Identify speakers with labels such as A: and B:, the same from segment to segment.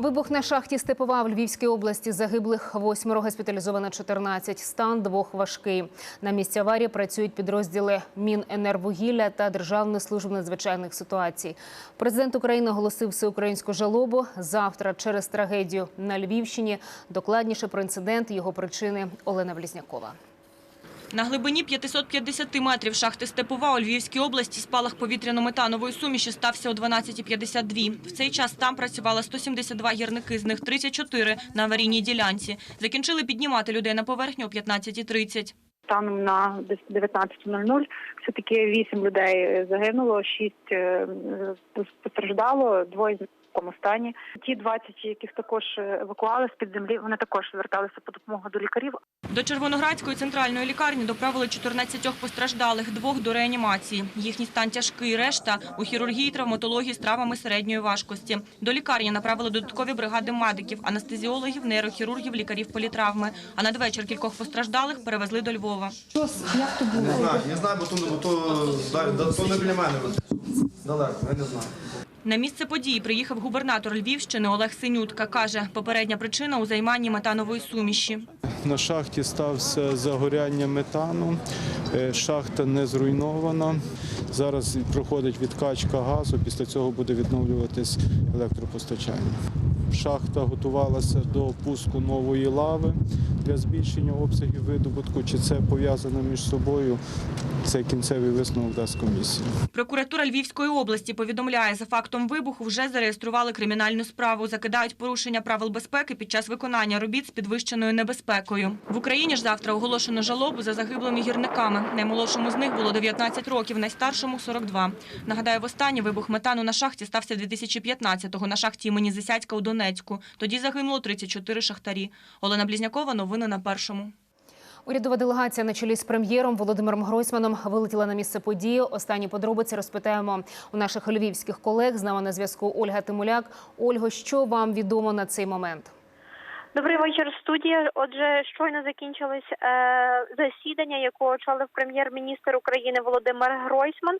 A: Вибух на шахті Степова в Львівській області загиблих восьмеро, госпіталізовано 14. Стан двох важкий. На місці аварії працюють підрозділи Міненервугілля та Державної служби надзвичайних ситуацій. Президент України оголосив всеукраїнську жалобу. Завтра через трагедію на Львівщині. Докладніше про інцидент його причини Олена Влізнякова.
B: На глибині 550 метрів шахти Степова у Львівській області спалах повітряно-метанової суміші стався о 12.52. В цей час там працювали 172 гірники, з них 34 на аварійній ділянці. Закінчили піднімати людей на поверхню о 15.30.
C: Станом на десь 19.00 все-таки 8 людей загинуло, 6 постраждало, двоє з в такому стані. Ті 20, яких також евакуали з-під землі, вони також зверталися по допомогу до лікарів.
B: До Червоноградської центральної лікарні доправили 14 постраждалих, двох до реанімації. Їхній стан тяжкий, решта у хірургії, травматології з травмами середньої важкості. До лікарні направили додаткові бригади медиків, анестезіологів, нейрохірургів, лікарів політравми. А надвечір кількох постраждалих перевезли до Львова.
D: Не знаю, не знаю, бо то, бо то, да- то не біля мене. Далеко, я не знаю.
B: На місце події приїхав губернатор Львівщини Олег Синютка. Каже, попередня причина у займанні метанової суміші.
E: На шахті стався загоряння метану. Е, Шахта не зруйнована. Зараз проходить відкачка газу. Після цього буде відновлюватись електропостачання. Шахта готувалася до пуску нової лави для збільшення обсягів видобутку. Чи це пов'язано між собою? Це кінцевий висновок дасть комісія.
B: Прокуратура Львівської області повідомляє, за фактом вибуху вже зареєстрували кримінальну справу. Закидають порушення правил безпеки під час виконання робіт з підвищеною небезпекою. В Україні ж завтра оголошено жалобу за загиблими гірниками. Наймолодшому з них було 19 років, найстаршому – 42. Нагадаю, востаннє вибух метану на шахті стався 2015-го на шахті імені Зисяцька у Донецьку. Тоді загинуло 34 шахтарі. Олена Блізнякова, новини на Першому.
A: Урядова делегація на чолі з прем'єром Володимиром Гройсманом вилетіла на місце події. Останні подробиці розпитаємо у наших львівських колег. З нами на зв'язку Ольга Тимуляк. Ольго, що вам відомо на цей момент?
C: Добрий вечір, студія. Отже, щойно закінчилось е, засідання, яке очолив прем'єр-міністр України Володимир Гройсман.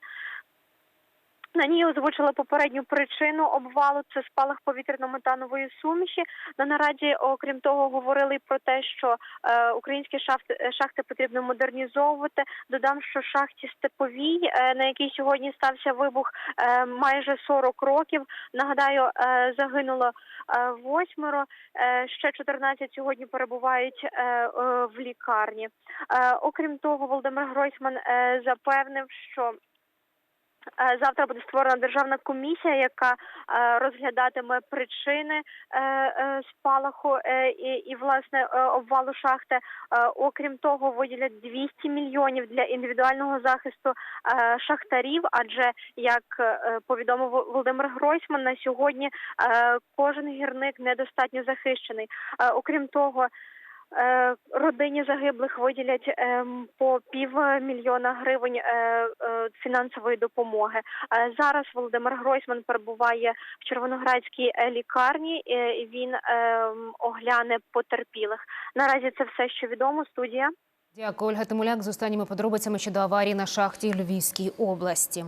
C: На ній озвучили попередню причину обвалу. Це спалах повітряно-метанової суміші. На нараді, окрім того, говорили про те, що е, українські шахти, шахти потрібно модернізовувати. Додам, що шахті Степовій, е, на якій сьогодні стався вибух, е, майже 40 років. Нагадаю, загинуло восьмеро. Ще 14 сьогодні перебувають в лікарні. Окрім того, Володимир Гройсман запевнив, що Завтра буде створена державна комісія, яка е, розглядатиме причини е, е, спалаху е, і, і власне е, обвалу шахти. Е, Окрім того, виділять 200 мільйонів для індивідуального захисту е, шахтарів. Адже як е, повідомив Володимир Гройсман, на сьогодні е, кожен гірник недостатньо захищений. Е, Окрім того. Е, Родині загиблих виділять ем, по півмільйона гривень е, е, фінансової допомоги. Зараз Володимир Гройсман перебуває в Червоноградській лікарні. і Він ем, огляне потерпілих. Наразі це все, що відомо. Студія.
A: Дякую, Ольга Тимуляк з останніми подробицями щодо аварії на шахті Львівській області.